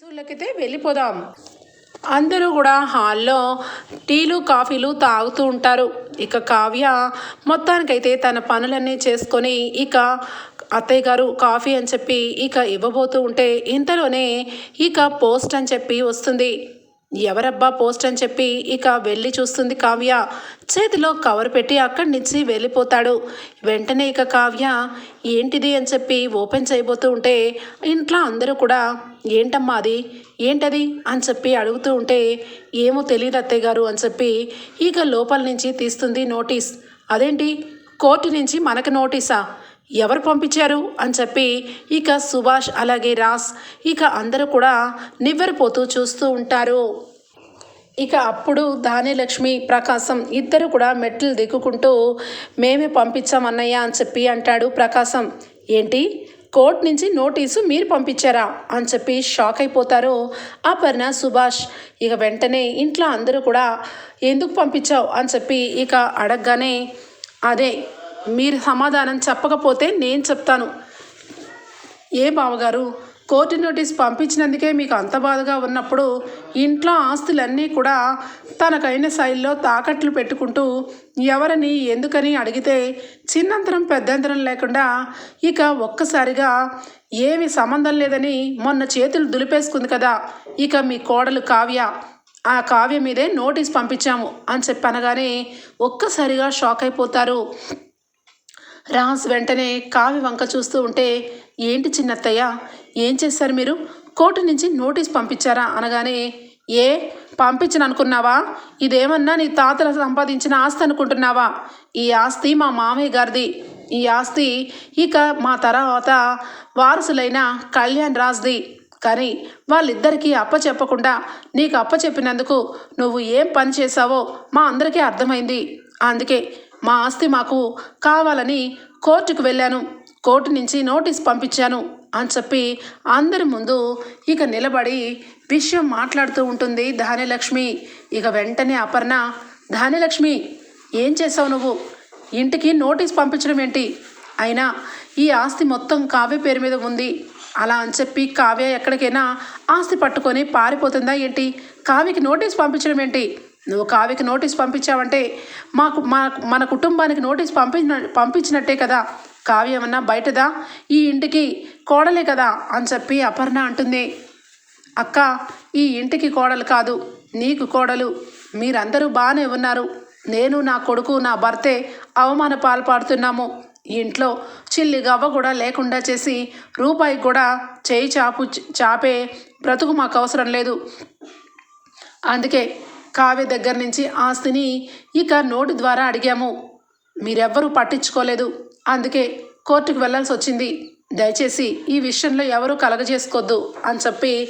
సూళ్ళకైతే వెళ్ళిపోదాం. అందరూ కూడా హాల్లో టీలు కాఫీలు తాగుతూ ఉంటారు. ఇక కావ్య మొత్తానికైతే తన పనులన్నీ చేసుకొని ఇక అత్తయ్య గారు కాఫీ అని చెప్పి ఇక ఇవ్వబోతూ ఉంటే ఇంతలోనే ఇక పోస్ట్ అని చెప్పి వస్తుంది. ఎవరబ్బా పోస్ట్ అని చెప్పి ఇక వెళ్ళి చూస్తుంది కావ్య. చేతిలో కవర్ పెట్టి అక్కడి నుంచి వెళ్ళిపోతాడు. వెంటనే ఇక కావ్య ఏంటిది? అని చెప్పి ఓపెన్ చేయబోతూ ఉంటే ఇంట్లో అందరూ కూడా ఏంటమ్మా అది? ఏంటది? అని చెప్పి అడుగుతూ ఉంటే ఏమో తెలియదు అత్తయ్య గారు అని చెప్పి ఇక లోపల నుంచి తీస్తుంది నోటీస్. అదేంటి? కోర్టు నుంచి మనకు నోటీసా? ఎవరు పంపించారు అని చెప్పి ఇక సుభాష్ అలాగే రాస్ ఇక అందరూ కూడా నివ్వెరపోతూ చూస్తూ ఉంటారు. ఇక అప్పుడు ధాన్యలక్ష్మి ప్రకాశం ఇద్దరు కూడా మెట్లు దిక్కుకుంటూ మేమే పంపించామన్నయ్య అని చెప్పి అంటాడు ప్రకాశం. ఏంటి? కోర్ట్ నుంచి నోటీసు మీరు పంపించారా? అని చెప్పి షాక్ అయిపోతారు అపర్ణ సుభాష్. ఇక వెంటనే ఇంట్లో అందరూ కూడా ఎందుకు పంపించావు? అని చెప్పి ఇక అడగగానే అదే మీరు సమాధానం చెప్పకపోతే నేను చెప్తాను. ఏ బావగారు కోర్టు నోటీస్ పంపించినందుకే మీకు అంత బాధగా ఉన్నప్పుడు ఇంట్లో ఆస్తులన్నీ కూడా తనకైన శైలిలో తాకట్లు పెట్టుకుంటూ ఎవరని ఎందుకని అడిగితే చిన్నంతరం పెద్దంతరం లేకుండా ఇక ఒక్కసారిగా ఏమి సంబంధం లేదని మొన్న చేతులు దులిపేసుకుంది కదా ఇక మీ కోడలు కావ్య. ఆ కావ్య మీదే నోటీస్ పంపించాము అని చెప్పి అనగానే ఒక్కసారిగా షాక్ అయిపోతారు. రాజ్ వెంటనే కావి వంక చూస్తూ ఉంటే ఏంటి చిన్నత్తయ్య? ఏం చేశారు మీరు? కోర్టు నుంచి నోటీస్ పంపించారా? అనగానే ఏ పంపించను అనుకున్నావా ఇదేమన్నా నీ తాతల సంపాదించిన ఆస్తి అనుకుంటున్నావా? ఈ ఆస్తి మా మామయ్య గారిది. ఈ ఆస్తి ఇక మా తర్వాత వారసులైన కళ్యాణ్ రాజ్ది. కానీ వాళ్ళిద్దరికీ అప్ప చెప్పకుండా నీకు అప్ప చెప్పినందుకు నువ్వు ఏం పని చేశావో మా అందరికీ అర్థమైంది. అందుకే మా ఆస్తి మాకు కావాలని కోర్టుకు వెళ్ళాను. కోర్టు నుంచి నోటీస్ పంపించాను అని చెప్పి అందరి ముందు ఇక నిలబడి విషయం మాట్లాడుతూ ఉంటుంది ధాన్యలక్ష్మి. ఇక వెంటనే అపర్ణ ధాన్యలక్ష్మి ఏం చేసావు నువ్వు? ఇంటికి నోటీస్ పంపించడం ఏంటి? అయినా ఈ ఆస్తి మొత్తం కావ్య పేరు మీద ఉంది. అలా అని చెప్పి కావ్య ఎక్కడికైనా ఆస్తి పట్టుకొని పారిపోతుందా ఏంటి? కావ్యకి నోటీస్ పంపించడం ఏంటి? నువ్వు కావ్యకి నోటీస్ పంపించావంటే మాకు మా మన కుటుంబానికి నోటీస్ పంపించిన పంపించినట్టే కదా. కావ్య ఏమన్నా బయటదా? ఈ ఇంటికి కోడలే కదా అని చెప్పి అపర్ణ అంటుంది. అక్క ఈ ఇంటికి కోడలు కాదు నీకు కోడలు. మీరందరూ బాగానే ఉన్నారు. నేను నా కొడుకు నా భర్తే అవమాన పాల్పడుతున్నాము. ఇంట్లో చిల్లి గవ్వ కూడా లేకుండా చేసి రూపాయి కూడా చేయి చాపు చాపే బ్రతుకు మాకు అవసరం లేదు. అందుకే కావ్య దగ్గర నుంచి ఆస్తిని ఇక నోటు ద్వారా అడిగాము. మీరెవ్వరూ పట్టించుకోలేదు. అందుకే కోర్టుకు వెళ్ళాల్సి వచ్చింది. దయచేసి ఈ విషయంలో ఎవరూ కలగజేసుకోవద్దు అని చెప్పి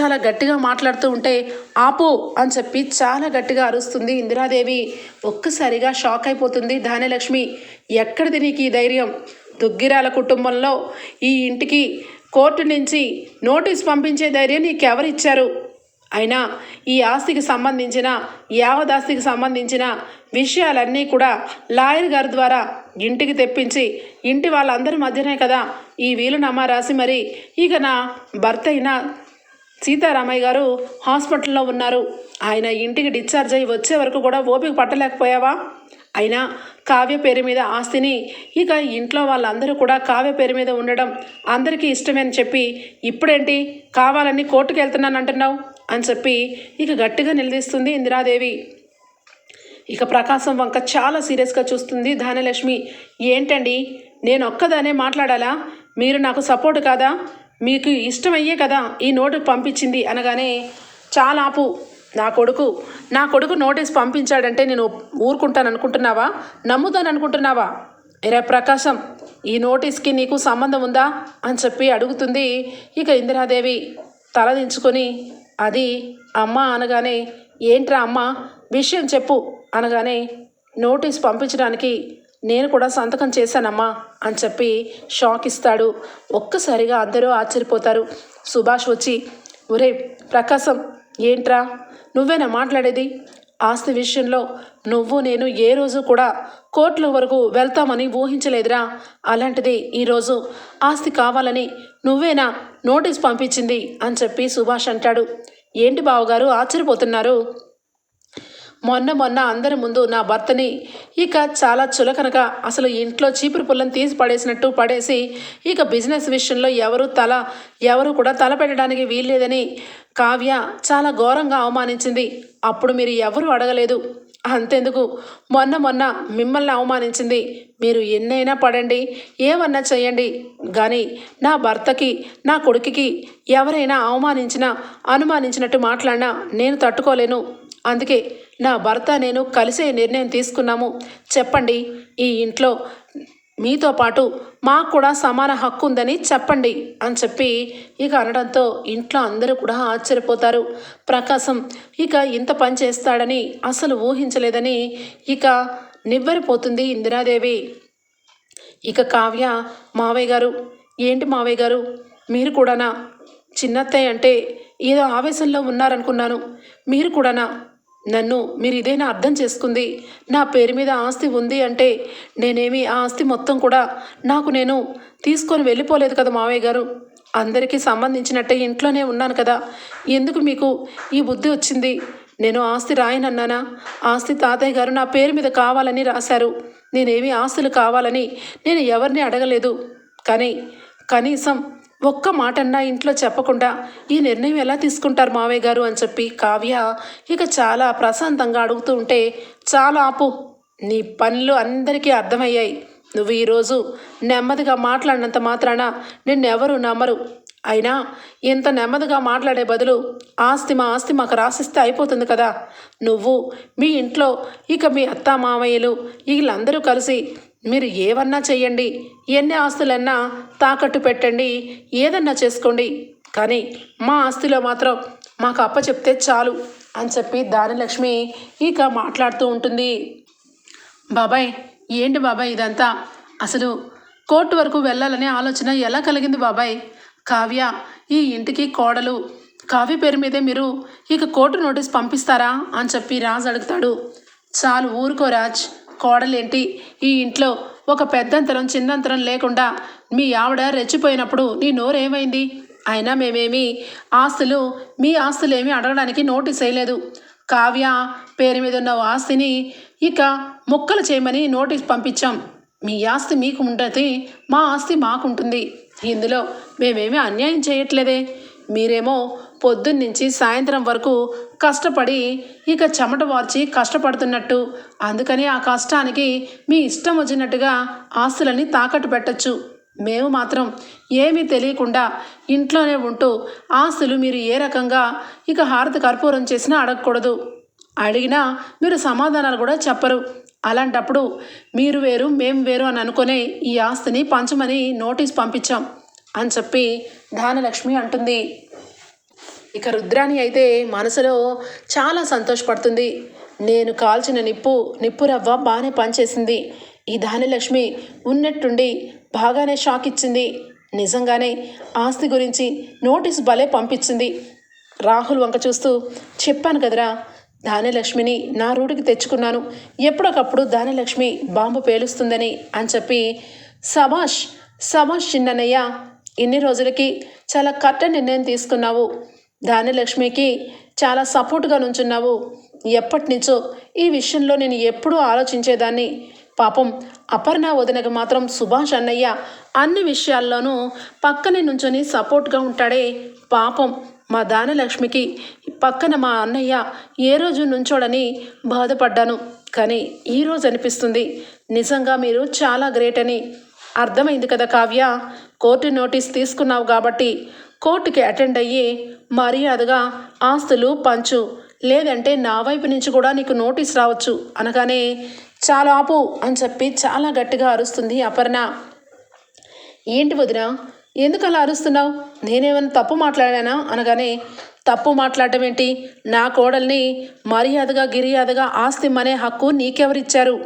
చాలా గట్టిగా మాట్లాడుతూ ఉంటే ఆపు అని చెప్పి చాలా గట్టిగా అరుస్తుంది ఇందిరాదేవి. ఒక్కసారిగా షాక్ అయిపోతుంది ధాన్యలక్ష్మి. ఎక్కడిది నీకు ఈ ధైర్యం? దుగ్గిరాల కుటుంబంలో ఈ ఇంటికి కోర్టు నుంచి నోటీస్ పంపించే ధైర్యం నీకెవరిచ్చారు? అయినా ఈ ఆస్తికి సంబంధించిన యావదాస్తికి సంబంధించిన విషయాలన్నీ కూడా లాయర్ గారి ద్వారా ఇంటికి తెప్పించి ఇంటి వాళ్ళందరి మధ్యనే కదా ఈ వీలునామా రాసి మరి ఇక నా భర్త అయిన సీతారామయ్య గారు హాస్పిటల్లో ఉన్నారు. ఆయన ఇంటికి డిశ్చార్జ్ అయ్యి వచ్చే వరకు కూడా ఓపిక పట్టలేకపోయావా? అయినా కావ్య పేరు మీద ఆస్తిని ఇక ఇంట్లో వాళ్ళందరూ కూడా కావ్య పేరు మీద ఉండడం అందరికీ ఇష్టమే అని చెప్పి ఇప్పుడేంటి కావాలని కోర్టుకు వెళ్తున్నాను అంటున్నావు అని చెప్పి ఇక గట్టిగా నిలదీస్తుంది ఇందిరాదేవి. ఇక ప్రకాశం వంక చాలా సీరియస్గా చూస్తుంది ధనలక్ష్మి. ఏంటండి? నేను ఒక్కదానే మాట్లాడాలా? మీరు నాకు సపోర్ట్ కాదా? మీకు ఇష్టమయ్యే కదా ఈ నోటు పంపించింది అనగానే చాలా ఆపు. నా కొడుకు నా కొడుకు నోటీస్ పంపించాడంటే నేను ఊరుకుంటాను అనుకుంటున్నావా? నమ్ముతాను అనుకుంటున్నావా? రే ప్రకాశం ఈ నోటీస్కి నీకు సంబంధం ఉందా? అని చెప్పి అడుగుతుంది ఇక ఇందిరాదేవి. తలదించుకొని అది అమ్మ అనగానే ఏంట్రా అమ్మ విషయం చెప్పు అనగానే నోటీస్ పంపించడానికి నేను కూడా సంతకం చేశానమ్మా అని చెప్పి షాక్ ఇస్తాడు ఒక్కసారిగా అందరూ ఆశ్చర్యపోతారు. సుభాష్ వచ్చి ఒరే ప్రకాశం ఏంట్రా? నువ్వేనా మాట్లాడేది? ఆస్తి విషయంలో నువ్వు నేను ఏ రోజు కూడా కోర్టుల వరకు వెళ్తామని ఊహించలేదురా. అలాంటిది ఈరోజు ఆస్తి కావాలని నువ్వేనా నోటీస్ పంపించింది అని చెప్పి సుభాష్ అంటాడు. ఏంటి బావగారు ఆశ్చర్యపోతున్నారు? మొన్న మొన్న అందరి ముందు నా భర్తని ఇక చాలా చులకనగా అసలు ఇంట్లో చీపురు పుల్లని తీసి పడేసినట్టు పడేసి ఇక బిజినెస్ విషయంలో ఎవరు తల ఎవరు కూడా తల పెట్టడానికి వీల్లేదని కావ్య చాలా ఘోరంగా అవమానించింది. అప్పుడు మీరు ఎవరు అడగలేదు? అంతెందుకు. మొన్న మొన్న మిమ్మల్ని అవమానించింది. మీరు ఎన్నైనా పడండి ఏమన్నా చేయండి కానీ నా భర్తకి నా కొడుకుకి ఎవరైనా అవమానించినా అనుమానించినట్టు మాట్లాడినా నేను తట్టుకోలేను. అందుకే నా భర్త నేను కలిసే నిర్ణయం తీసుకున్నాము. చెప్పండి ఈ ఇంట్లో మీతో పాటు మాకు కూడా సమాన హక్కు ఉందని చెప్పండి అని చెప్పి ఇక అనడంతో ఇంట్లో అందరూ కూడా ఆశ్చర్యపోతారు. ప్రకాశం ఇక ఇంత పని చేస్తాడని అసలు ఊహించలేదని ఇక నివ్వెరపోతుంది ఇందిరాదేవి. ఇక కావ్య మావయ్య గారు ఏంటి మావయ్య గారు? మీరు కూడానా? చిన్నత్తయ్య అంటే ఏదో ఆవేశంలో ఉన్నారనుకున్నాను. మీరు కూడానా? నన్ను మీరు ఇదేనా అర్థం చేసుకుంది? నా పేరు మీద ఆస్తి ఉంది అంటే నేనేమి ఆ ఆస్తి మొత్తం కూడా నాకు నేను తీసుకొని వెళ్ళిపోలేదు కదా మావయ్య గారు. అందరికీ సంబంధించినట్టే ఇంట్లోనే ఉన్నాను కదా. ఎందుకు మీకు ఈ బుద్ధి వచ్చింది? నేను ఆస్తి రాయనన్నానా? ఆస్తి తాతయ్య గారు నా పేరు మీద కావాలని రాశారు. నేనేమి ఆస్తులు కావాలని నేను ఎవరిని అడగలేదు. కానీ కనీసం ఒక్క మాటన్నా ఇంట్లో చెప్పకుండా ఈ నిర్ణయం ఎలా తీసుకుంటారు మావయ్య గారు అని చెప్పి కావ్య ఇక చాలా ప్రశాంతంగా అడుగుతూ ఉంటే చాలా ఆపు నీ పనులు అందరికీ అర్థమయ్యాయి. నువ్వు ఈరోజు నెమ్మదిగా మాట్లాడినంత మాత్రాన నిన్నెవరు నమ్మరు. అయినా ఇంత నెమ్మదిగా మాట్లాడే బదులు ఆస్తి మా ఆస్తి మాకు రాసిస్తే అయిపోతుంది కదా. నువ్వు మీ ఇంట్లో ఇక మీ అత్త మామయ్యలు వీళ్ళందరూ కలిసి మీరు ఏవన్నా చెయ్యండి. ఎన్ని ఆస్తులన్నా తాకట్టు పెట్టండి. ఏదన్నా చేసుకోండి. కానీ మా ఆస్తిలో మాత్రం మాకు అప్ప చెప్తే చాలు అని చెప్పి దానిలక్ష్మి ఇక మాట్లాడుతూ ఉంటుంది. బాబాయ్ ఏంటి బాబాయ్ ఇదంతా? అసలు కోర్టు వరకు వెళ్ళాలనే ఆలోచన ఎలా కలిగింది బాబాయ్? కావ్య ఈ ఇంటికి కోడలు. కావ్య పేరు మీదే మీరు ఇక కోర్టు నోటీస్ పంపిస్తారా అని చెప్పి రాజ్ అడుగుతాడు. చాలు ఊరుకో రాజ్. కోడలేంటి? ఈ ఇంట్లో ఒక పెద్దంతరం చిన్నంతరం లేకుండా మీ ఆవిడ రెచ్చిపోయినప్పుడు నీ నోరేమైంది? అయినా మేమేమి ఆస్తులు మీ ఆస్తులేమీ అడగడానికి నోటీస్ వేయలేదు. కావ్య పేరు మీద ఉన్న ఆస్తిని ఇక ముక్కలు చేయమని నోటీస్ పంపించాం. మీ ఆస్తి మీకు ఉంటుంది మా ఆస్తి మాకుంటుంది. ఇందులో మేమేమీ అన్యాయం చేయట్లేదే. మీరేమో పొద్దున్నుంచి సాయంత్రం వరకు కష్టపడి ఇక చెమట వార్చి కష్టపడుతున్నట్టు. అందుకని ఆ కష్టానికి మీ ఇష్టం వచ్చినట్టుగా ఆస్తులని తాకట్టు పెట్టచ్చు. మేము మాత్రం ఏమీ తెలియకుండా ఇంట్లోనే ఉంటూ ఆస్తులు మీరు ఏ రకంగా ఇక హారతి కర్పూరం చేసినా అడగకూడదు. అడిగినా మీరు సమాధానాలు కూడా చెప్పరు. అలాంటప్పుడు మీరు వేరు మేము వేరు అని అనుకునే ఈ ఆస్తిని పంచమని నోటీస్ పంపించాం అని చెప్పి ధానలక్ష్మి అంటుంది. ఇక రుద్రాణి అయితే మనసులో చాలా సంతోషపడుతుంది. నేను కాల్చిన నిప్పు నిప్పు రవ్వ బాగానే పనిచేసింది. ఈ ధాన్యలక్ష్మి ఉన్నట్టుండి బాగానే షాక్ ఇచ్చింది. నిజంగానే ఆస్తి గురించి నోటీస్ భలే పంపించింది. రాహుల్ వంక చూస్తూ చెప్పాను కదరా ధాన్యలక్ష్మిని నా రూటుకి తెచ్చుకున్నాను. ఎప్పుడొకప్పుడు ధాన్యలక్ష్మి బాంబు పేలుస్తుందని అని చెప్పి సభాష్ సభాష్ చిన్ననయ్య ఇన్ని రోజులకి చాలా కట్ట నిర్ణయం తీసుకున్నావు. ధాన్యలక్ష్మికి చాలా సపోర్ట్గా నుంచున్నావు. ఎప్పటి నుంచో ఈ విషయంలో నేను ఎప్పుడూ ఆలోచించేదాన్ని. పాపం అపర్ణ వదినకు మాత్రం సుభాష్ అన్నయ్య అన్ని విషయాల్లోనూ పక్కనే నుంచొని సపోర్ట్గా ఉంటాడే. పాపం మా దానలక్ష్మికి పక్కన మా అన్నయ్య ఏ రోజు నుంచోడని బాధపడ్డాను. కానీ ఈరోజు అనిపిస్తుంది నిజంగా మీరు చాలా గ్రేట్ అని. అర్థమైంది కదా కావ్య? కోర్టు నోటీస్ తీసుకున్నావు కాబట్టి కోర్టుకి అటెండ్ అయ్యి మర్యాదగా ఆస్తులు పంచు లేదంటే నా వైపు నుంచి కూడా నీకు నోటీస్ రావచ్చు అనగానే చాలా ఆపు అని చెప్పి చాలా గట్టిగా అరుస్తుంది అపర్ణ. ఏంటి వదిన ఎందుకు అలా అరుస్తున్నావు? నేనేమైనా తప్పు మాట్లాడానా? అనగానే తప్పు మాట్లాడటం ఏంటి? నా కోడల్ని మర్యాదగా గిరియాదగా ఆస్తి అనే హక్కు నీకెవరిచ్చారు?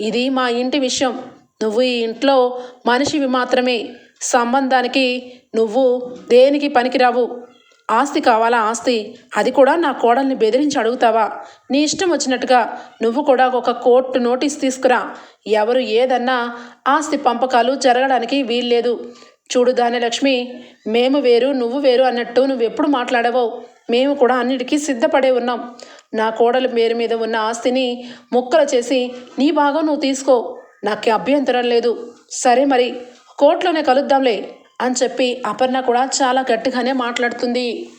ఇది మా ఇంటి విషయం. నువ్వు ఈ ఇంట్లో మనిషివి మాత్రమే. సంబంధానికి నువ్వు దేనికి పనికిరావు? ఆస్తి కావాలా ఆస్తి? అది కూడా నా కోడల్ని బెదిరించి అడుగుతావా? నీ ఇష్టం వచ్చినట్టుగా నువ్వు కూడా ఒక కోర్టు నోటీస్ తీసుకురా. ఎవరు ఏదన్నా ఆస్తి పంపకాలు జరగడానికి వీల్లేదు. చూడు లక్ష్మి మేము వేరు నువ్వు వేరు అన్నట్టు నువ్వెప్పుడు మాట్లాడవో. మేము కూడా అన్నిటికీ సిద్ధపడే ఉన్నాం. నా కోడలు పేరు మీద ఉన్న ఆస్తిని ముక్కలు చేసి నీ భాగం నువ్వు తీసుకో. నాకు అభ్యంతరం లేదు. సరే మరి. కోర్టులోనే కలుద్దాంలే అని చెప్పి అపర్ణ కూడా చాలా గట్టిగానే మాట్లాడుతుంది.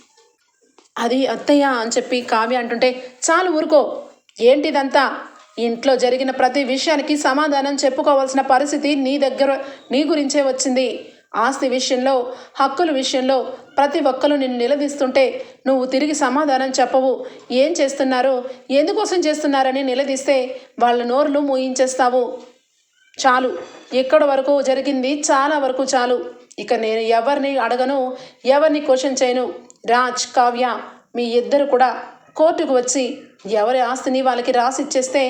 అది అత్తయ్య అని చెప్పి కావ్య అంటుంటే చాలు ఊరుకో. ఏంటిదంతా? ఇంట్లో జరిగిన ప్రతి విషయానికి సమాధానం చెప్పుకోవాల్సిన పరిస్థితి నీ దగ్గర నీ గురించే వచ్చింది. ఆస్తి విషయంలో హక్కుల విషయంలో ప్రతి ఒక్కరు నిన్ను నిలదీస్తుంటే నువ్వు తిరిగి సమాధానం చెప్పవు. ఏం చేస్తున్నారో ఎందుకోసం చేస్తున్నారని నిలదీస్తే వాళ్ళ నోరులు మూయించేస్తావు. చాలు. ఎక్కడి వరకు జరిగింది? చాలా వరకు చాలు. ఇక నేను ఎవరిని అడగను? ఎవరిని క్వశ్చన్ చేయను? రాజ్ కావ్య మీ ఇద్దరు కూడా కోర్టుకు వచ్చి ఎవరి ఆస్తిని వాళ్ళకి రాసిచ్చేస్తే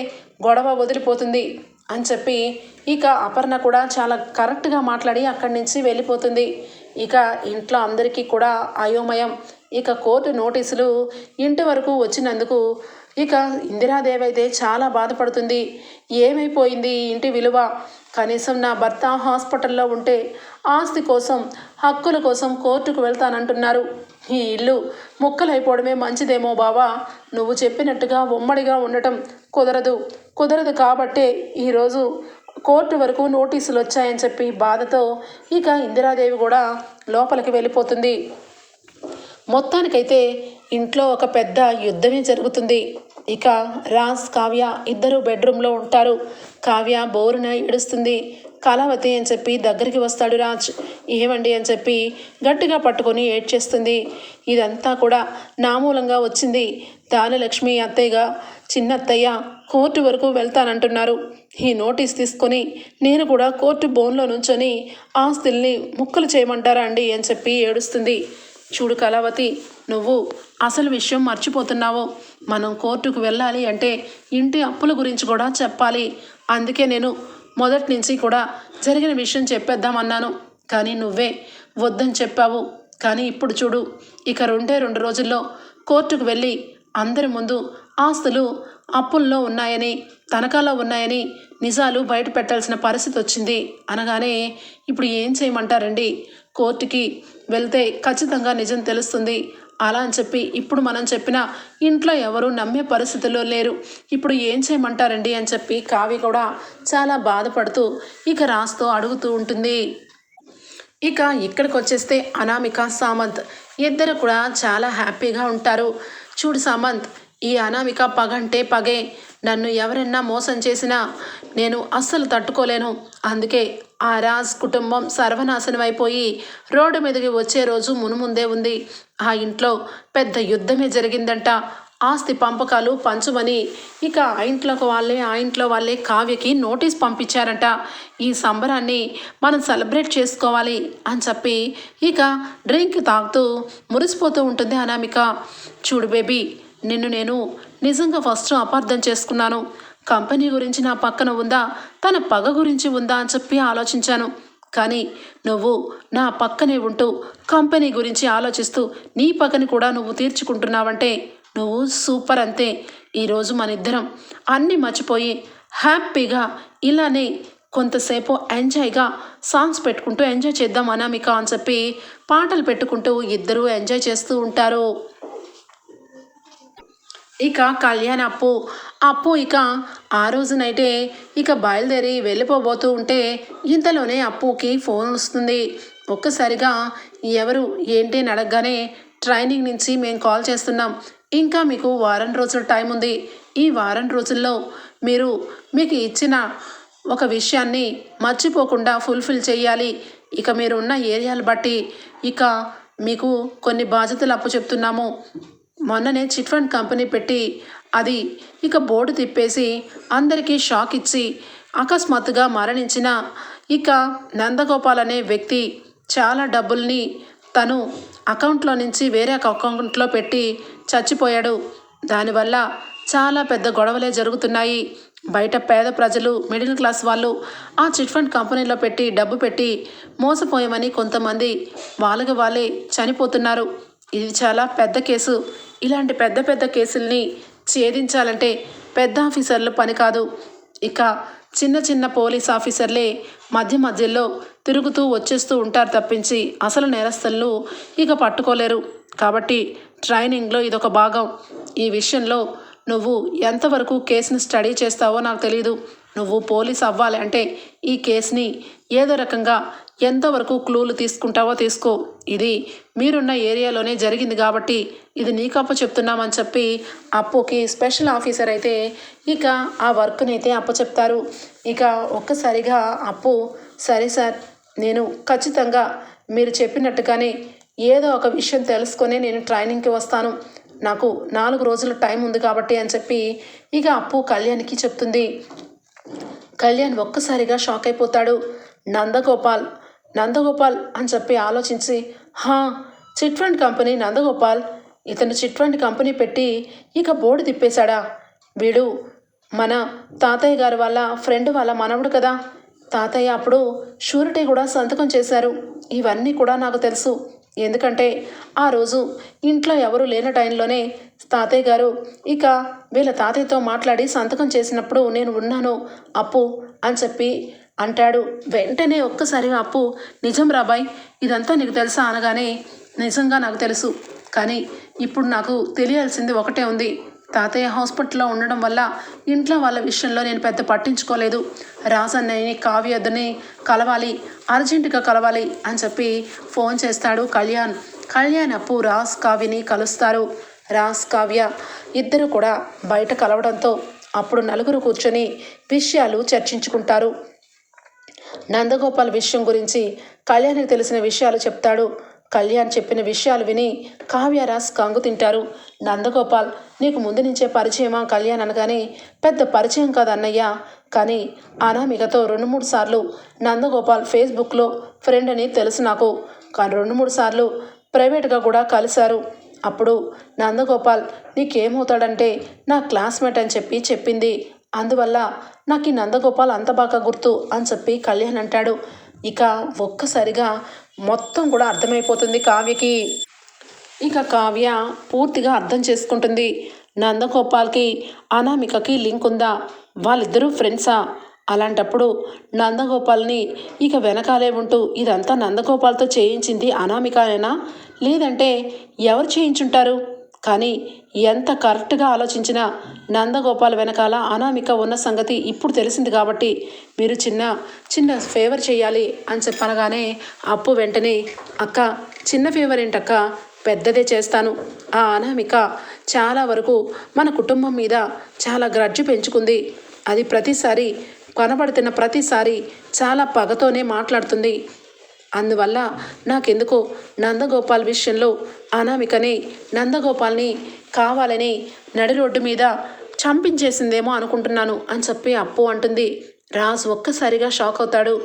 గొడవ వదిలిపోతుంది అని చెప్పి ఇక అపర్ణ కూడా చాలా కరెక్ట్గా మాట్లాడి అక్కడి నుంచి వెళ్ళిపోతుంది. ఇక ఇంట్లో అందరికీ కూడా అయోమయం. ఇక కోర్టు నోటీసులు ఇంటి వరకు వచ్చినందుకు ఇక ఇందిరాదేవి అయితే చాలా బాధపడుతుంది. ఏమైపోయింది ఈ ఇంటి విలువ? కనీసం నా భర్త హాస్పిటల్లో ఉంటే ఆస్తి కోసం హక్కుల కోసం కోర్టుకు వెళ్తానంటున్నారు. ఈ ఇల్లు ముక్కలైపోవడమే మంచిదేమో బావా. నువ్వు చెప్పినట్టుగా ఉమ్మడిగా ఉండటం కుదరదు. కుదరదు కాబట్టే ఈరోజు కోర్టు వరకు నోటీసులు వచ్చాయని చెప్పి బాధతో ఇక ఇందిరాదేవి కూడా లోపలికి వెళ్ళిపోతుంది. మొత్తానికైతే ఇంట్లో ఒక పెద్ద యుద్ధమే జరుగుతుంది. ఇక రాజ్ కావ్య ఇద్దరు బెడ్రూమ్లో ఉంటారు. కావ్య బోరున ఏడుస్తుంది. కళావతి అని చెప్పి దగ్గరికి వస్తాడు రాజ్. ఏమండి అని చెప్పి గట్టిగా పట్టుకొని ఏడ్చేస్తుంది. ఇదంతా కూడా నా మూలంగా వచ్చింది. దానలక్ష్మి అత్తయ్యగా చిన్న అత్తయ్య కోర్టు వరకు వెళ్తానంటున్నారు. ఈ నోటీస్ తీసుకొని నేను కూడా కోర్టు బోన్లో నుంచొని ఆస్తుల్ని ముక్కలు చేయమంటారా అండి అని చెప్పి ఏడుస్తుంది. చూడు కళావతి నువ్వు అసలు విషయం మర్చిపోతున్నావు. మనం కోర్టుకు వెళ్ళాలి అంటే ఇంటి అప్పుల గురించి కూడా చెప్పాలి. అందుకే నేను మొదటి నుంచి కూడా జరిగిన విషయం చెప్పేద్దామన్నాను. కానీ నువ్వే వద్దని చెప్పావు. కానీ ఇప్పుడు చూడు ఇక రెండే రెండు రోజుల్లో కోర్టుకు వెళ్ళి అందరి ముందు ఆస్తులు అప్పుల్లో ఉన్నాయని తనఖాలో ఉన్నాయని నిజాలు బయట పెట్టాల్సిన పరిస్థితి వచ్చింది. అనగానే ఇప్పుడు ఏం చేయమంటారండి? కోర్టుకి వెళ్తే ఖచ్చితంగా నిజం తెలుస్తుంది. అలా అని చెప్పి ఇప్పుడు మనం చెప్పిన ఇంట్లో ఎవరు నమ్మే పరిస్థితుల్లో లేరు. ఇప్పుడు ఏం చేయమంటారండి అని చెప్పి కావి కూడా చాలా బాధపడుతూ ఇక రాస్తూ అడుగుతూ ఉంటుంది. ఇక ఇక్కడికి వచ్చేస్తే అనామిక సామంత్. ఇద్దరు కూడా చాలా హ్యాపీగా ఉంటారు. చూడు సామంత్ ఈ అనామిక పగంటే పగే. నన్ను ఎవరన్నా మోసం చేసినా నేను అస్సలు తట్టుకోలేను. అందుకే ఆ రాజ్ కుటుంబం సర్వనాశనం అయిపోయి రోడ్డు మీదకి వచ్చే రోజు మునుముందే ఉంది. ఆ ఇంట్లో పెద్ద యుద్ధమే జరిగిందంట. ఆస్తి పంపకాలు పంచమని ఇక ఆ ఇంట్లోకి వాళ్ళే ఆ ఇంట్లో వాళ్ళే కావ్యకి నోటీస్ పంపించారంట. ఈ సంబరాన్ని మనం సెలబ్రేట్ చేసుకోవాలి అని చెప్పి ఇక డ్రింక్ తాగుతూ మురిసిపోతూ ఉంటుంది అనామిక. చూడు బేబీ నిన్ను నేను నిజంగా ఫస్ట్ అపార్థం చేసుకున్నాను. కంపెనీ గురించి నా పక్కన ఉందా? తన పగ గురించి ఉందా అని చెప్పి ఆలోచించాను. కానీ నువ్వు నా పక్కనే ఉంటూ కంపెనీ గురించి ఆలోచిస్తూ నీ పక్కని కూడా నువ్వు తీర్చుకుంటున్నావంటే నువ్వు సూపర్ అంతే. ఈరోజు మన ఇద్దరం అన్నీ మర్చిపోయి హ్యాపీగా ఇలానే కొంతసేపు ఎంజాయ్గా సాంగ్స్ పెట్టుకుంటూ ఎంజాయ్ చేద్దాం అనామిక అని చెప్పి పాటలు పెట్టుకుంటూ ఇద్దరూ ఎంజాయ్ చేస్తూ ఉంటారు. ఇక కళ్యాణ్ అప్పు. అప్పు ఇక ఆ రోజు నైటే ఇక బయలుదేరి వెళ్ళిపోబోతూ ఉంటే ఇంతలోనే అప్పుకి ఫోన్ వస్తుంది. ఒక్కసారిగా ఎవరు ఏంటి అని అడగగానే ట్రైనింగ్ నుంచి మేము కాల్ చేస్తున్నాం. ఇంకా మీకు వారం రోజుల టైం ఉంది. ఈ వారం రోజుల్లో మీరు మీకు ఇచ్చిన ఒక విషయాన్ని మర్చిపోకుండా ఫుల్ఫిల్ చేయాలి. ఇక మీరు ఉన్న ఏరియాలు బట్టి ఇక మీకు కొన్ని బాధ్యతలు అప్పు చెప్తున్నాము మొన్ననే చిట్ ఫండ్ కంపెనీ పెట్టి అది ఇక బోర్డు తిప్పేసి అందరికీ షాక్ ఇచ్చి అకస్మాత్తుగా మరణించిన ఇక నందగోపాల్ అనే వ్యక్తి చాలా డబ్బుల్ని తను అకౌంట్లో నుంచి వేరే ఒక అకౌంట్లో పెట్టి చచ్చిపోయాడు. దానివల్ల చాలా పెద్ద గొడవలే జరుగుతున్నాయి. బయట పేద ప్రజలు మిడిల్ క్లాస్ వాళ్ళు ఆ చిట్ ఫండ్ కంపెనీలో పెట్టి డబ్బు పెట్టి మోసపోయామని కొంతమంది వాళ్ళకి వాళ్ళే చనిపోతున్నారు. ఇది చాలా పెద్ద కేసు. ఇలాంటి పెద్ద పెద్ద కేసుల్ని ఛేదించాలంటే పెద్ద ఆఫీసర్లు పని కాదు. ఇక చిన్న చిన్న పోలీస్ ఆఫీసర్లే మధ్య మధ్యలో తిరుగుతూ వచ్చేస్తూ ఉంటారు తప్పించి అసలు నేరస్తులను ఇక పట్టుకోలేరు. కాబట్టి ట్రైనింగ్లో ఇదొక భాగం. ఈ విషయంలో నువ్వు ఎంతవరకు కేసుని స్టడీ చేస్తావో నాకు తెలియదు నువ్వు పోలీస్ అవ్వాలి అంటే ఈ కేసుని ఏదో రకంగా ఎంతవరకు క్లూలు తీసుకుంటావో తీసుకో. ఇది మీరున్న ఏరియాలోనే జరిగింది కాబట్టి ఇది నీకప్ప చెప్తున్నామని చెప్పి అప్పుకి స్పెషల్ ఆఫీసర్ అయితే ఇక ఆ వర్క్ని అయితే అప్ప చెప్తారు. ఇక ఒక్కసారిగా అప్పు సరే సార్ నేను ఖచ్చితంగా మీరు చెప్పినట్టుగానే ఏదో ఒక విషయం తెలుసుకొని నేను ట్రైనింగ్కి వస్తాను. నాకు నాలుగు రోజుల టైం ఉంది కాబట్టి అని చెప్పి ఇక అప్పు కళ్యాణ్కి చెప్తుంది. కళ్యాణ్ ఒక్కసారిగా షాక్ అయిపోతాడు. నందగోపాల్ నందగోపాల్ అని చెప్పి ఆలోచించి హా చిట్ ఫండ్ కంపెనీ నందగోపాల్. ఇతను చిట్ ఫండ్ కంపెనీ పెట్టి ఇక బోర్డు తిప్పేశాడా? వీడు మన తాతయ్య గారి వాళ్ళ ఫ్రెండ్ వాళ్ళ మనవడు కదా. తాతయ్య అప్పుడు షూరిటీ కూడా సంతకం చేశారు. ఇవన్నీ కూడా నాకు తెలుసు. ఎందుకంటే ఆ రోజు ఇంట్లో ఎవరు లేని టైంలోనే తాతయ్య గారు ఇక వీళ్ళ తాతయ్యతో మాట్లాడి సంతకం చేసినప్పుడు నేను ఉన్నాను అప్పు అని చెప్పి అంటాడు. వెంటనే ఒక్కసారిగా అప్పు నిజం రాబాయ్ ఇదంతా నీకు తెలుసా? అనగానే నిజంగా నాకు తెలుసు. కానీ ఇప్పుడు నాకు తెలియాల్సింది ఒకటే ఉంది. తాతయ్య హాస్పిటల్లో ఉండడం వల్ల ఇంట్లో వాళ్ళ విషయంలో నేను పెద్ద పట్టించుకోలేదు. రాజన్నయ్యని కావ్యద్దని కలవాలి అర్జెంటుగా కలవాలి అని చెప్పి ఫోన్ చేస్తాడు కళ్యాణ్. కళ్యాణ్ అప్పు రాజ్ కావ్యని కలుస్తారు. రాజ్ కావ్య ఇద్దరు కూడా బయట కలవడంతో అప్పుడు నలుగురు కూర్చొని విషయాలు చర్చించుకుంటారు. నందగోపాల్ విషయం గురించి కళ్యాణ్కి తెలిసిన విషయాలు చెప్తాడు. కళ్యాణ్ చెప్పిన విషయాలు విని కావ్యరాజ్ కంగు తింటారు. నందగోపాల్ నీకు ముందు నుంచే పరిచయమా కళ్యాణ్? అనగానే పెద్ద పరిచయం కాదు కానీ అనామికతో రెండు మూడు సార్లు నందగోపాల్ ఫేస్బుక్లో ఫ్రెండ్ అని తెలుసు నాకు. కానీ రెండు మూడు సార్లు ప్రైవేట్గా కూడా కలిశారు. అప్పుడు నందగోపాల్ నీకేమవుతాడంటే నా క్లాస్మేట్ అని చెప్పి చెప్పింది. అందువల్ల నాకు ఈ నందగోపాల్ అంత బాగా గుర్తు అని చెప్పి కళ్యాణ్ అంటాడు. ఇక ఒక్కసారిగా మొత్తం కూడా అర్థమైపోతుంది కావ్యకి. ఇక కావ్య పూర్తిగా అర్థం చేసుకుంటుంది. నందగోపాల్కి అనామికకి లింక్ ఉందా? వాళ్ళిద్దరూ ఫ్రెండ్సా? అలాంటప్పుడు నందగోపాల్ని ఇక వెనకాలే ఉంటూ ఇదంతా నందగోపాల్తో చేయించింది అనామికనేనా? లేదంటే ఎవరు చేయించుంటారు? కానీ ఎంత కరెక్ట్గా ఆలోచించినా నందగోపాల్ వెనకాల అనామిక ఉన్న సంగతి ఇప్పుడు తెలిసింది కాబట్టి మీరు చిన్న చిన్న ఫేవర్ చేయాలి అని చెప్పనగానే అప్పు వెంటనే అక్క చిన్న ఫేవర్ ఏంటక్క? పెద్దదే చేస్తాను. ఆ అనామిక చాలా వరకు మన కుటుంబం మీద చాలా గ్రడ్జు పెంచుకుంది. అది ప్రతిసారి కనబడుతున్న ప్రతిసారి చాలా పగతోనే మాట్లాడుతుంది. అందువల్ల నాకెందుకో నందగోపాల్ విషయంలో అనామికని నందగోపాల్ని కావాలని నడి రోడ్డు మీద చంపించేసిందేమో అనుకుంటున్నాను అని చెప్పి అప్పు అంటుంది. రాజు ఒక్కసారిగా షాక్ అవుతాడు.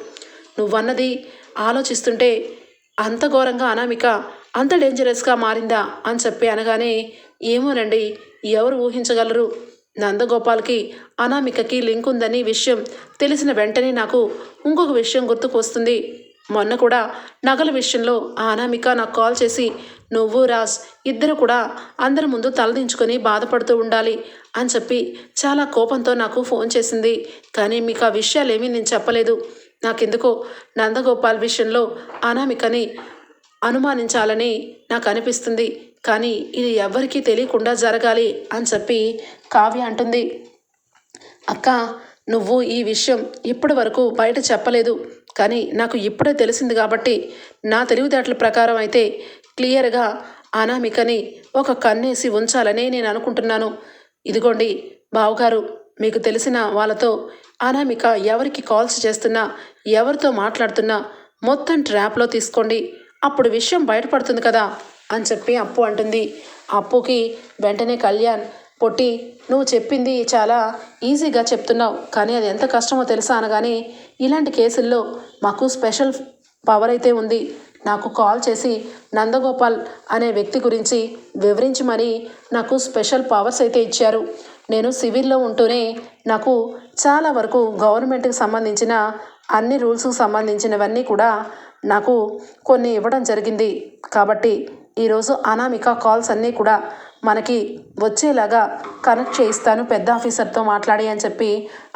నువ్వన్నది ఆలోచిస్తుంటే అంత ఘోరంగా అనామిక అంత డేంజరస్గా మారిందా అని చెప్పి అనగానే ఏమోనండి ఎవరు ఊహించగలరు? నందగోపాల్కి అనామికకి లింక్ ఉందని విషయం తెలిసిన వెంటనే నాకు ఇంకొక విషయం గుర్తుకు వస్తుంది మొన్న కూడా నగల విషయంలో ఆ అనామిక నాకు కాల్ చేసి నువ్వు రాజ్ ఇద్దరు కూడా అందరి ముందు తలదించుకొని బాధపడుతూ ఉండాలి అని చెప్పి చాలా కోపంతో నాకు ఫోన్ చేసింది. కానీ మీకు ఆ విషయాలేమీ నేను చెప్పలేదు. నాకెందుకో నందగోపాల్ విషయంలో అనామికని అనుమానించాలని నాకు అనిపిస్తుంది. కానీ ఇది ఎవ్వరికీ తెలియకుండా జరగాలి అని చెప్పి కావ్య అంటుంది. అక్క నువ్వు ఈ విషయం ఇప్పటి వరకు బయట చెప్పలేదు. కానీ నాకు ఇప్పుడే తెలిసింది కాబట్టి నా తెలివితేటల ప్రకారం అయితే క్లియర్గా అనామికని ఒక కన్నేసి ఉంచాలని నేను అనుకుంటున్నాను. ఇదిగోండి బావగారు మీకు తెలిసిన వాళ్ళతో అనామిక ఎవరికి కాల్స్ చేస్తున్నా ఎవరితో మాట్లాడుతున్నా మొత్తం ట్రాప్లో తీసుకోండి. అప్పుడు విషయం బయటపడుతుంది కదా అని చెప్పి అప్పు అంటుంది. అప్పుకి వెంటనే కళ్యాణ్ పొట్టి నువ్వు చెప్పింది చాలా ఈజీగా చెప్తున్నావు కానీ అది ఎంత కష్టమో తెలుసా అనగానే ఇలాంటి కేసుల్లో మాకు స్పెషల్ పవర్ అయితే ఉంది. నాకు కాల్ చేసి నందగోపాల్ అనే వ్యక్తి గురించి వివరించి మరీ నాకు స్పెషల్ పవర్స్ అయితే ఇచ్చారు. నేను సివిల్లో ఉంటూనే నాకు చాలా వరకు గవర్నమెంట్కి సంబంధించిన అన్ని రూల్స్కి సంబంధించినవన్నీ కూడా నాకు కొన్ని ఇవ్వడం జరిగింది. కాబట్టి ఈరోజు అనామిక కాల్స్ అన్నీ కూడా మనకి వచ్చేలాగా కనెక్ట్ చేయిస్తాను పెద్ద ఆఫీసర్తో మాట్లాడి అని చెప్పి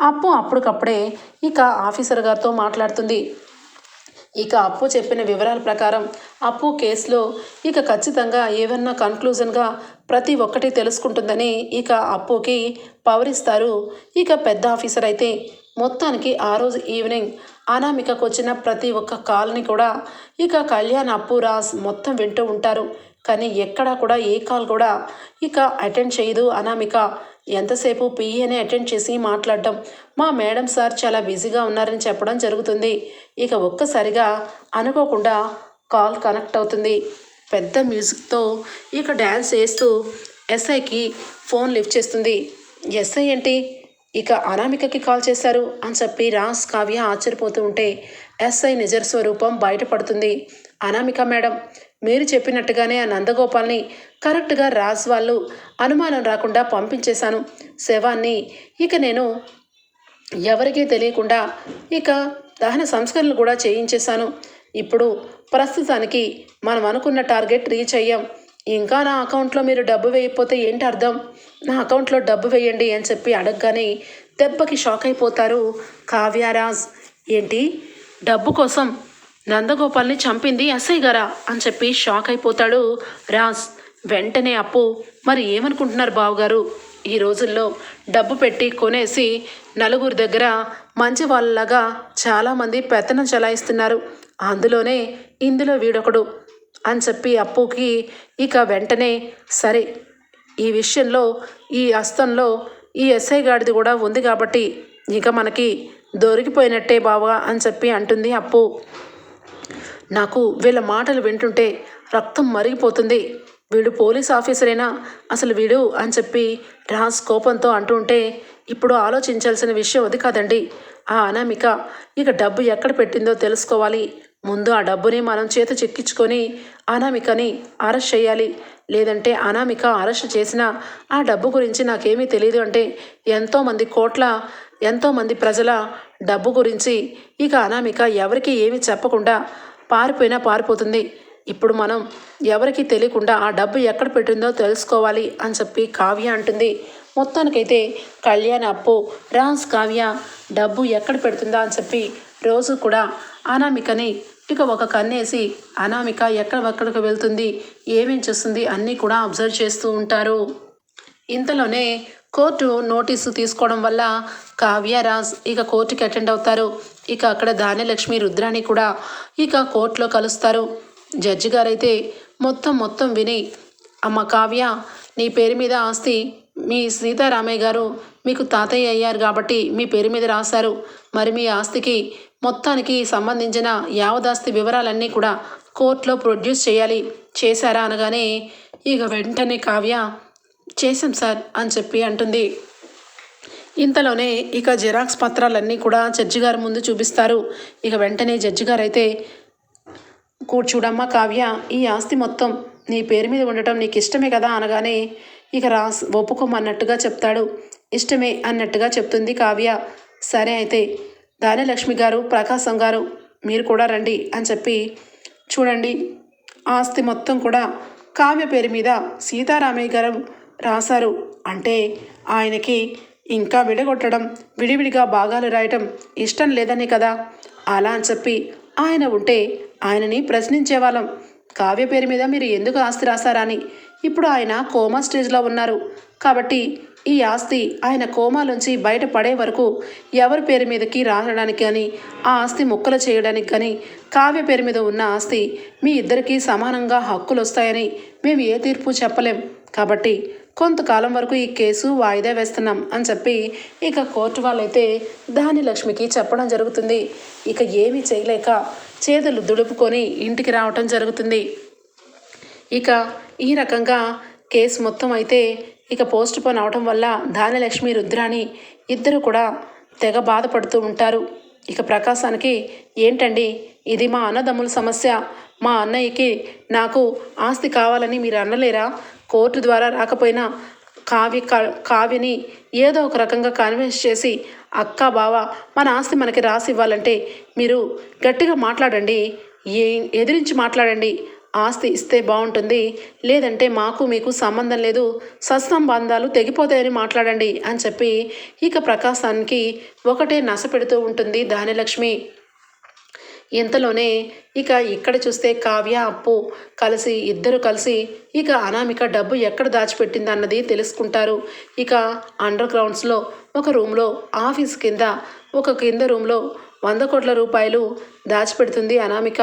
అప్పు అప్పటికప్పుడే ఇక ఆఫీసర్ గారితో మాట్లాడుతుంది. ఇక అప్పు చెప్పిన వివరాల ప్రకారం అప్పు కేసులో ఇక ఖచ్చితంగా ఏమన్నా కన్క్లూజన్గా ప్రతి ఒక్కటి తెలుసుకుంటుందని ఇక అప్పుకి పవరిస్తారు. ఇక పెద్ద ఆఫీసర్ అయితే మొత్తానికి ఆ రోజు ఈవినింగ్ అనామికకు వచ్చిన ప్రతి ఒక్క కాల్ని కూడా ఇక కళ్యాణ్ అప్పు రాజ్ మొత్తం వింటూ ఉంటారు. కానీ ఎక్కడా కూడా ఏ కాల్ కూడా ఇక అటెండ్ చేయదు. అనామిక ఎంతసేపు పిఏనే అటెండ్ చేసి మాట్లాడడం? మా మేడం సార్ చాలా బిజీగా ఉన్నారని చెప్పడం జరుగుతుంది. ఇక ఒక్కసారిగా అనుకోకుండా కాల్ కనెక్ట్ అవుతుంది. పెద్ద మ్యూజిక్తో ఇక డ్యాన్స్ వేస్తూ ఎస్ఐకి ఫోన్ లిఫ్ట్ చేస్తుంది. ఎస్ఐ ఏంటి? ఇక అనామికకి కాల్ చేశారు అని చెప్పి రాస్ కావ్య ఆశ్చర్యపోతూ ఉంటే ఎస్ఐ నిజ స్వరూపం బయటపడుతుంది. అనామిక మేడం మీరు చెప్పినట్టుగానే ఆ నందగోపాల్ని కరెక్ట్గా రాజ్ వాళ్ళు అనుమానం రాకుండా పంపించేశాను. శవాన్ని ఇక నేను ఎవరికీ తెలియకుండా ఇక దహన సంస్కరణలు కూడా చేయించేశాను. ఇప్పుడు ప్రస్తుతానికి మనం అనుకున్న టార్గెట్ రీచ్ అయ్యాం. ఇంకా నా అకౌంట్లో మీరు డబ్బు వేయకపోతే ఏంటి అర్థం? నా అకౌంట్లో డబ్బు వేయండి అని చెప్పి అడగగానే దెబ్బకి షాక్ అయిపోతారు కావ్యారాజ్. ఏంటి? డబ్బు కోసం నందగోపాల్ని చంపింది ఎస్ఐ గారా అని చెప్పి షాక్ అయిపోతాడు రాజ్. వెంటనే అప్పు. మరి ఏమనుకుంటున్నారు బావగారు? ఈ రోజుల్లో డబ్బు పెట్టి కొనేసి నలుగురి దగ్గర మంచి వాళ్ళలాగా చాలామంది పెత్తనం చలాయిస్తున్నారు. అందులోనే ఇందులో వీడొకడు అని చెప్పి అప్పుకి ఇక వెంటనే సరే ఈ విషయంలో ఈ హస్తంలో ఈ ఎస్ఐ గాడిది కూడా ఉంది కాబట్టి ఇక మనకి దొరికిపోయినట్టే బావా అని చెప్పి అంటుంది అప్పు. నాకు వీళ్ళ మాటలు వింటుంటే రక్తం మరిగిపోతుంది. వీడు పోలీస్ ఆఫీసరేనా? అసలు వీడు అని చెప్పి రాజ్ కోపంతో అంటుంటే ఇప్పుడు ఆలోచించాల్సిన విషయం అది కాదండి. ఆ అనామిక ఇక డబ్బు ఎక్కడ పెట్టిందో తెలుసుకోవాలి. ముందు ఆ డబ్బుని మనం చేత చెక్కించుకొని అనామికని అరెస్ట్ చేయాలి. లేదంటే అనామిక అరెస్ట్ చేసినా ఆ డబ్బు గురించి నాకేమీ తెలియదు అంటే ఎంతోమంది కోట్ల ఎంతోమంది ప్రజల డబ్బు గురించి ఇక అనామిక ఎవరికి ఏమీ చెప్పకుండా పారిపోయినా పారిపోతుంది. ఇప్పుడు మనం ఎవరికి తెలియకుండా ఆ డబ్బు ఎక్కడ పెట్టిందో తెలుసుకోవాలి అని చెప్పి కావ్య అంటుంది. మొత్తానికైతే కళ్యాణ్ అప్పు రాజ్ కావ్య డబ్బు ఎక్కడ పెడుతుందా అని చెప్పి రోజు కూడా అనామికని ఇక ఒక కన్నేసి అనామిక ఎక్కడెక్కడికి వెళ్తుంది ఏమేం చేస్తుంది అన్నీ కూడా అబ్జర్వ్ చేస్తూ ఉంటారు. ఇంతలోనే కోర్టు నోటీసు తీసుకోవడం వల్ల కావ్య రాజ్ ఇక కోర్టుకి అటెండ్ అవుతారు. ఇక అక్కడ ధాన్యలక్ష్మి రుద్రాణి కూడా ఇక కోర్టులో కలుస్తారు. జడ్జి గారైతే మొత్తం మొత్తం విని అమ్మ కావ్య నీ పేరు మీద ఆస్తి మీ సీతారామయ్య గారు మీకు తాతయ్య అయ్యారు కాబట్టి మీ పేరు మీద రాశారు. మరి మీ ఆస్తికి మొత్తానికి సంబంధించిన యావదాస్తి వివరాలన్నీ కూడా కోర్టులో ప్రొడ్యూస్ చేయాలి. చేశారా అనగానే ఇక వెంటనే కావ్య చేశాం సార్ అని చెప్పి అంటుంది. ఇంతలోనే ఇక జిరాక్స్ పత్రాలన్నీ కూడా జడ్జి గారి ముందు చూపిస్తారు. ఇక వెంటనే జడ్జి గారు అయితే కూర్చోడమ్మ కావ్య ఈ ఆస్తి మొత్తం నీ పేరు మీద ఉండటం నీకు ఇష్టమే కదా అనగానే ఇక రాస్ ఒప్పుకోమన్నట్టుగా చెప్తాడు. ఇష్టమే అన్నట్టుగా చెప్తుంది కావ్య. సరే అయితే దానిలక్ష్మి గారు ప్రకాశం గారు మీరు కూడా రండి అని చెప్పి చూడండి. ఆస్తి మొత్తం కూడా కావ్య పేరు మీద సీతారామయ్య గారు రాశారు. అంటే ఆయనకి ఇంకా విడగొట్టడం విడివిడిగా భాగాలు రాయటం ఇష్టం లేదని కదా? అలా అని చెప్పి ఆయన ఉంటే ఆయనని ప్రశ్నించేవాళ్ళం. కావ్య పేరు మీద మీరు ఎందుకు ఆస్తి రాశారా అని ఇప్పుడు ఆయన కోమా స్టేజ్లో ఉన్నారు. కాబట్టి ఈ ఆస్తి ఆయన కోమాలోంచి బయటపడే వరకు ఎవరి పేరు మీదకి రాయడానికి కానీ ఆ ఆస్తి ముక్కలు చేయడానికి కానీ కావ్య పేరు మీద ఉన్న ఆస్తి మీ ఇద్దరికీ సమానంగా హక్కులు వస్తాయని మేము ఏ తీర్పు చెప్పలేం. కాబట్టి కొంతకాలం వరకు ఈ కేసు వాయిదా వేస్తున్నాం అని చెప్పి ఇక కోర్టు వాళ్ళైతే దాని లక్ష్మికి చెప్పడం జరుగుతుంది. ఇక ఏమీ చేయలేక చేతులు దుడుపుకొని ఇంటికి రావటం జరుగుతుంది. ఇక ఈ రకంగా కేసు మొత్తం అయితే ఇక పోస్ట్ పోన్ అవటం వల్ల దానిలక్ష్మి రుద్రాని ఇద్దరు కూడా తెగ బాధపడుతూ ఉంటారు. ఇక ప్రకాశానికి ఏంటండి? ఇది మా అన్నదమ్ముల సమస్య. మా అన్నయ్యకి నాకు ఆస్తి కావాలని మీరు అనలేరా? కోర్టు ద్వారా రాకపోయినా కావి కావిని ఏదో ఒక రకంగా కన్విన్స్ చేసి అక్క బావ మన ఆస్తి మనకి రాసి ఇవ్వాలంటే మీరు గట్టిగా మాట్లాడండి ఏ ఎదిరించి మాట్లాడండి. ఆస్తి ఇస్తే బాగుంటుంది లేదంటే మాకు మీకు సంబంధం లేదు సత్సంబంధాలు తెగిపోతాయని మాట్లాడండి అని చెప్పి ఇక ప్రకాశానికి ఒకటే నశ పెడుతూ ఉంటుంది ధాన్యలక్ష్మి. ఇంతలోనే ఇక ఇక్కడ చూస్తే కావ్య అప్పు కలిసి ఇద్దరు కలిసి ఇక అనామిక డబ్బు ఎక్కడ దాచిపెట్టింది అన్నది తెలుసుకుంటారు. ఇక అండర్ గ్రౌండ్స్లో ఒక రూమ్లో ఆఫీస్ కింద ఒక కింద రూమ్లో వంద కోట్ల రూపాయలు దాచిపెడుతుంది అనామిక.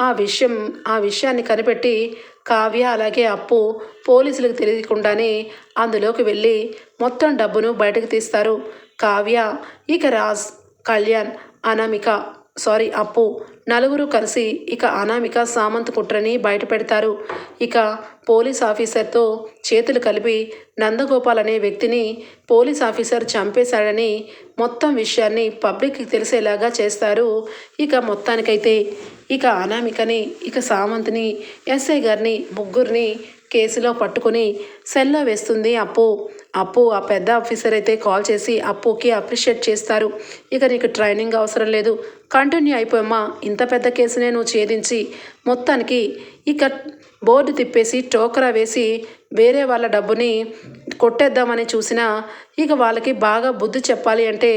ఆ విషయం ఆ విషయాన్ని కనిపెట్టి కావ్య అలాగే అప్పు పోలీసులకు తెలియకుండానే అందులోకి వెళ్ళి మొత్తం డబ్బును బయటకు తీస్తారు. కావ్య ఇక రాజ్ కళ్యాణ్ అనామిక సారీ అప్పు. నలుగురు కలిసి ఇక అనామిక సామంత్ కుట్రని బయట పెడతారు ఇక పోలీస్ ఆఫీసర్తో చేతులు కలిపి నందగోపాల్ అనే వ్యక్తిని పోలీస్ ఆఫీసర్ చంపేశాడని మొత్తం విషయాన్ని పబ్లిక్కి తెలిసేలాగా చేస్తారు. ఇక మొత్తానికైతే ఇక అనామికని ఇక సామంత్ని ఎస్ఐ గారిని ముగ్గురిని కేసులో పట్టుకుని సెల్లో వేస్తుంది అప్పు. అప్పు ఆ పెద్ద ఆఫీసర్ అయితే కాల్ చేసి అప్పుకి అప్రిషియేట్ చేస్తారు. ఇక నీకు ట్రైనింగ్ అవసరం లేదు. కంటిన్యూ అయిపోయమ్మా. ఇంత పెద్ద కేసునే నువ్వు ఛేదించి మొత్తానికి ఇక బోర్డు తిప్పేసి టోకరా వేసి వేరే వాళ్ళ డబ్బుని కొట్టేద్దామని చూసినా ఇక వాళ్ళకి బాగా బుద్ధి చెప్పాలి అంటే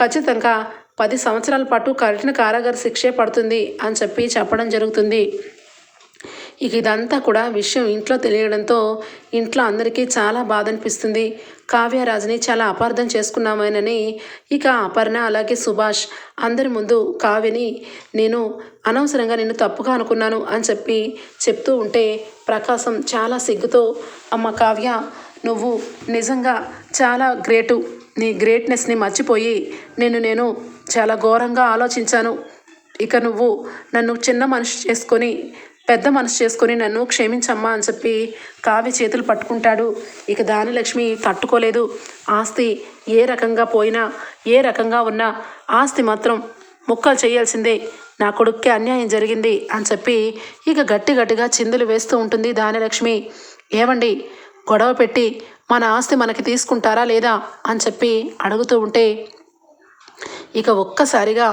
ఖచ్చితంగా పది సంవత్సరాల పాటు కఠిన కారాగార శిక్షే పడుతుంది అని చెప్పి చెప్పడం జరుగుతుంది. ఇక ఇదంతా కూడా విషయం ఇంట్లో తెలియడంతో ఇంట్లో అందరికీ చాలా బాధ అనిపిస్తుంది కావ్యరాజుని చాలా అపార్థం చేసుకున్నామేనని ఇక అపర్ణ అలాగే సుభాష్ అందరి ముందు కావ్యని నేను అనవసరంగా నిన్ను తప్పుగా అనుకున్నాను అని చెప్పి చెప్తూ ఉంటే ప్రకాశం చాలా సిగ్గుతో అమ్మ కావ్య నువ్వు నిజంగా చాలా గ్రేటు. నీ గ్రేట్నెస్ని మర్చిపోయి నేను నేను చాలా ఘోరంగా ఆలోచించాను. ఇక నువ్వు నన్ను చిన్న మనిషి చేసుకొని పెద్ద మనసు చేసుకొని నన్ను క్షమించమ్మా అని చెప్పి కావి చేతులు పట్టుకుంటాడు. ఇక దానిలక్ష్మి తట్టుకోలేదు. ఆస్తి ఏ రకంగా పోయినా ఏ రకంగా ఉన్నా ఆస్తి మాత్రం ముక్కలు చేయాల్సిందే. నా కొడుక్కి అన్యాయం జరిగింది అని చెప్పి ఇక గట్టి గట్టిగా చిందులు వేస్తూ ఉంటుంది దానిలక్ష్మి. ఏమండి గొడవ పెట్టి మన ఆస్తి మనకి తీసుకుంటారా లేదా అని చెప్పి అడుగుతూ ఉంటే ఇక ఒక్కసారిగా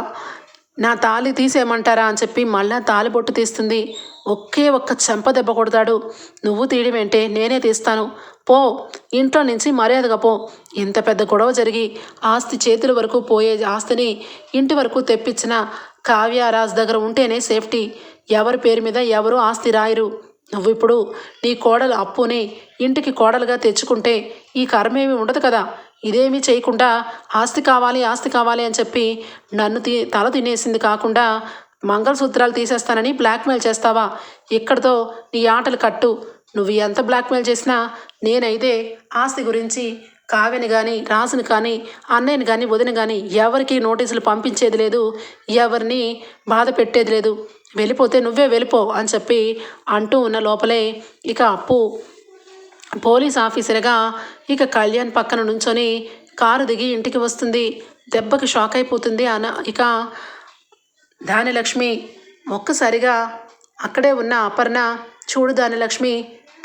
నా తాళి తీసేయమంటారా అని చెప్పి మళ్ళా తాళి బొట్టు తీస్తుంది. ఒకే ఒక్క చెంప దెబ్బ కొడతాడు. నువ్వు తీయడమేంటే నేనే తీస్తాను. పో ఇంట్లో నుంచి మర్యాదగా పో. ఇంత పెద్ద గొడవ జరిగి ఆస్తి చేతుల వరకు పోయే ఆస్తిని ఇంటి వరకు తెప్పించిన కావ్యరాజ్ దగ్గర ఉంటేనే సేఫ్టీ. ఎవరి పేరు మీద ఎవరు ఆస్తి రాయరు. నువ్వు ఇప్పుడు నీ కోడలు అప్పుని ఇంటికి కోడలుగా తెచ్చుకుంటే ఈ కర్మేమి ఉండదు కదా. ఇదేమీ చేయకుండా ఆస్తి కావాలి ఆస్తి కావాలి అని చెప్పి నన్ను తీ తల తినేసింది కాకుండా మంగళసూత్రాలు తీసేస్తానని బ్లాక్మెయిల్ చేస్తావా? ఇక్కడితో నీ ఆటలు కట్టు. నువ్వు ఎంత బ్లాక్మెయిల్ చేసినా నేనైతే ఆస్తి గురించి కావ్యని కానీ రాసుని కానీ అన్నయ్యని కానీ వదిన కానీ ఎవరికి నోటీసులు పంపించేది లేదు. ఎవరిని బాధ పెట్టేది లేదు. వెళ్ళిపోతే నువ్వే వెళ్ళిపో అని చెప్పి అంటూ ఉన్న లోపలే ఇక అప్పు పోలీస్ ఆఫీసర్గా ఇక కళ్యాణ్ పక్కన నుంచొని కారు దిగి ఇంటికి వస్తుంది. దెబ్బకి షాక్ అయిపోతుంది అన ఇక దానిలక్ష్మి ఒక్కసారిగా అక్కడే ఉన్న అపర్ణ చూడు దానిలక్ష్మి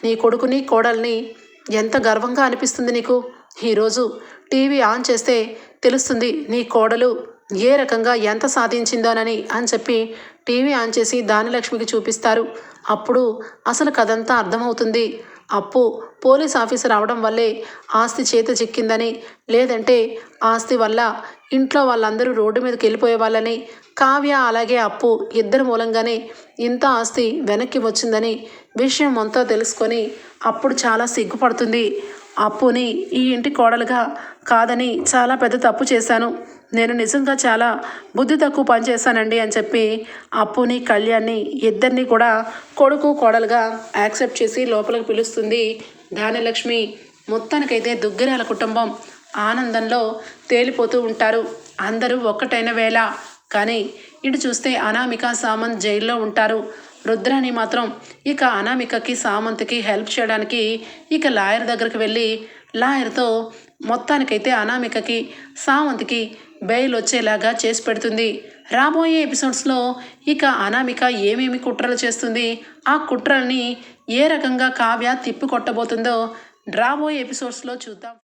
నీ కొడుకుని కోడల్ని ఎంత గర్వంగా అనిపిస్తుంది నీకు? ఈరోజు టీవీ ఆన్ చేస్తే తెలుస్తుంది నీ కోడలు ఏ రకంగా ఎంత సాధించిందోనని అని చెప్పి టీవీ ఆన్ చేసి దానిలక్ష్మికి చూపిస్తారు. అప్పుడు అసలు కథంతా అర్థమవుతుంది. అప్పు పోలీస్ ఆఫీసర్ అవడం వల్లే ఆస్తి చేత చిక్కిందని లేదంటే ఆస్తి వల్ల ఇంట్లో వాళ్ళందరూ రోడ్డు మీదకి వెళ్ళిపోయే వాళ్ళని కావ్య అలాగే అప్పు ఇద్దరి మూలంగానే ఇంత ఆస్తి వెనక్కి వచ్చిందని విషయం అంతా తెలుసుకొని అప్పుడు చాలా సిగ్గుపడుతుంది. అప్పుని ఈ ఇంటి కోడలుగా కాదని చాలా పెద్ద తప్పు చేశాను. నేను నిజంగా చాలా బుద్ధి తక్కువ పనిచేశానండి అని చెప్పి అప్పుని కళ్యాణ్ని ఇద్దరిని కూడా కొడుకు కోడలుగా యాక్సెప్ట్ చేసి లోపలికి పిలుస్తుంది ధాన్యలక్ష్మి. మొత్తానికైతే దుగ్గిరాల కుటుంబం ఆనందంలో తేలిపోతూ ఉంటారు. అందరూ ఒక్కటైన వేళ. కానీ ఇటు చూస్తే అనామిక సామంత్ జైల్లో ఉంటారు. రుద్రాణి మాత్రం ఇక అనామికకి సామంత్కి హెల్ప్ చేయడానికి ఇక లాయర్ దగ్గరికి వెళ్ళి లాయర్తో మొత్తానికైతే అనామికకి సావంత్కి బెయిల్ వచ్చేలాగా చేసి పెడుతుంది. రాబోయే ఎపిసోడ్స్లో ఇక అనామిక ఏమేమి కుట్రలు చేస్తుంది ఆ కుట్రల్ని ఏ రకంగా కావ్య తిప్పికొట్టబోతుందో రాబోయే ఎపిసోడ్స్లో చూద్దాం.